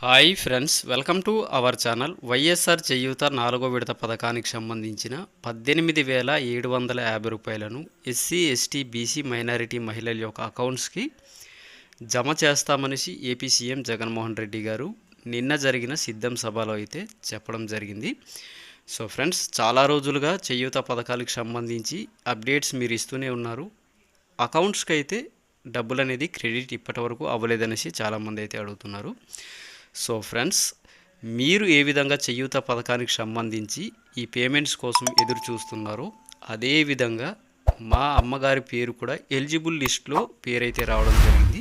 Hi friends welcome to our channel. YSR Cheyutha నాలుగో విడత పథకానికి సంబంధించిన పద్దెనిమిది వేల ఏడు వందల యాభై రూపాయలను ఎస్సీ ఎస్టీ బీసీ మైనారిటీ మహిళల యొక్క అకౌంట్స్కి జమ చేస్తామనేసి ఏపీ సీఎం జగన్మోహన్ రెడ్డి గారు నిన్న జరిగిన సిద్ధం సభలో అయితే చెప్పడం జరిగింది. సో ఫ్రెండ్స్ చాలా రోజులుగా చేయూత పథకాలకు సంబంధించి అప్డేట్స్ మీరు ఇస్తూనే ఉన్నారు. అకౌంట్స్కి అయితే డబ్బులు అనేది క్రెడిట్ ఇప్పటి వరకు అవ్వలేదనేసి చాలామంది అయితే అడుగుతున్నారు. సో ఫ్రెండ్స్ మీరు ఏ విధంగా చేయూత పథకానికి సంబంధించి ఈ పేమెంట్స్ కోసం ఎదురు చూస్తున్నారో అదేవిధంగా మా అమ్మగారి పేరు కూడా ఎలిజిబుల్ లిస్ట్లో పేరైతే రావడం జరిగింది.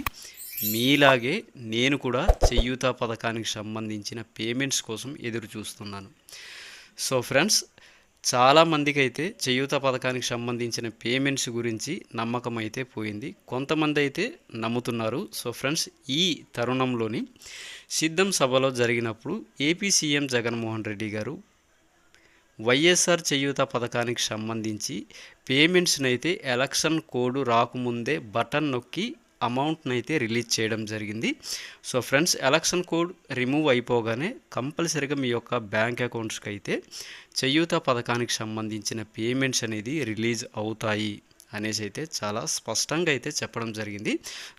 మీలాగే నేను కూడా చేయూత పథకానికి సంబంధించిన పేమెంట్స్ కోసం ఎదురు చూస్తున్నాను. సో ఫ్రెండ్స్ చాలామందికి అయితే చేయూత పథకానికి సంబంధించిన పేమెంట్స్ గురించి నమ్మకం అయితే పోయింది. కొంతమంది అయితే నమ్ముతున్నారు. సో ఫ్రెండ్స్ ఈ తరుణంలోని సిద్ధం సభలో జరిగినప్పుడు ఏపీ సీఎం జగన్మోహన్ రెడ్డి గారు వైఎస్ఆర్ చేయూత పథకానికి సంబంధించి పేమెంట్స్ని అయితే ఎలక్షన్ కోడ్ రాకముందే బటన్ నొక్కి అమౌంట్ని అయితే రిలీజ్ చేయడం జరిగింది. So friends election code remove అయిపోగానే కంపల్సరీగా మీ యొక్క బ్యాంక్ అకౌంట్స్కి అయితే చేయూత పథకానికి సంబంధించిన పేమెంట్స్ అనేది రిలీజ్ అవుతాయి అనేసి అయితే చాలా స్పష్టంగా అయితే చెప్పడం జరిగింది.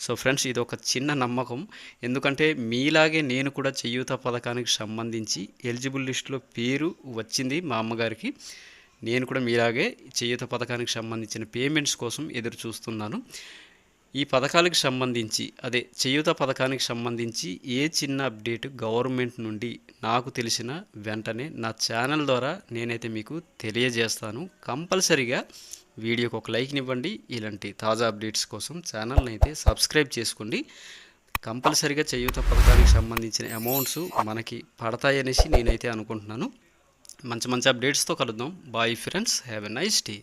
సో ఫ్రెండ్స్ ఇది ఒక చిన్న నమ్మకం. ఎందుకంటే మీలాగే నేను కూడా చేయూత పథకానికి సంబంధించి ఎలిజిబుల్ లిస్టులో పేరు వచ్చింది మా అమ్మగారికి. నేను కూడా మీలాగే చేయూత పథకానికి సంబంధించిన పేమెంట్స్ కోసం ఎదురు చూస్తున్నాను ఈ పథకాలకు సంబంధించి అదే చేయూత పథకానికి సంబంధించి ఏ చిన్న అప్డేట్ గవర్నమెంట్ నుండి నాకు తెలిసిన వెంటనే నా ఛానల్ ద్వారా నేనైతే మీకు తెలియజేస్తాను. కంపల్సరిగా వీడియోకి ఒక లైక్ ఇవ్వండి. ఇలాంటి తాజా అప్డేట్స్ కోసం ఛానల్ని అయితే సబ్స్క్రైబ్ చేసుకోండి. కంపల్సరిగా చేయూత పథకానికి సంబంధించిన అమౌంట్స్ మనకి పడతాయనేసి నేనైతే అనుకుంటున్నాను. మంచి మంచి అప్డేట్స్తో కలుద్దాం. Bye friends have a nice day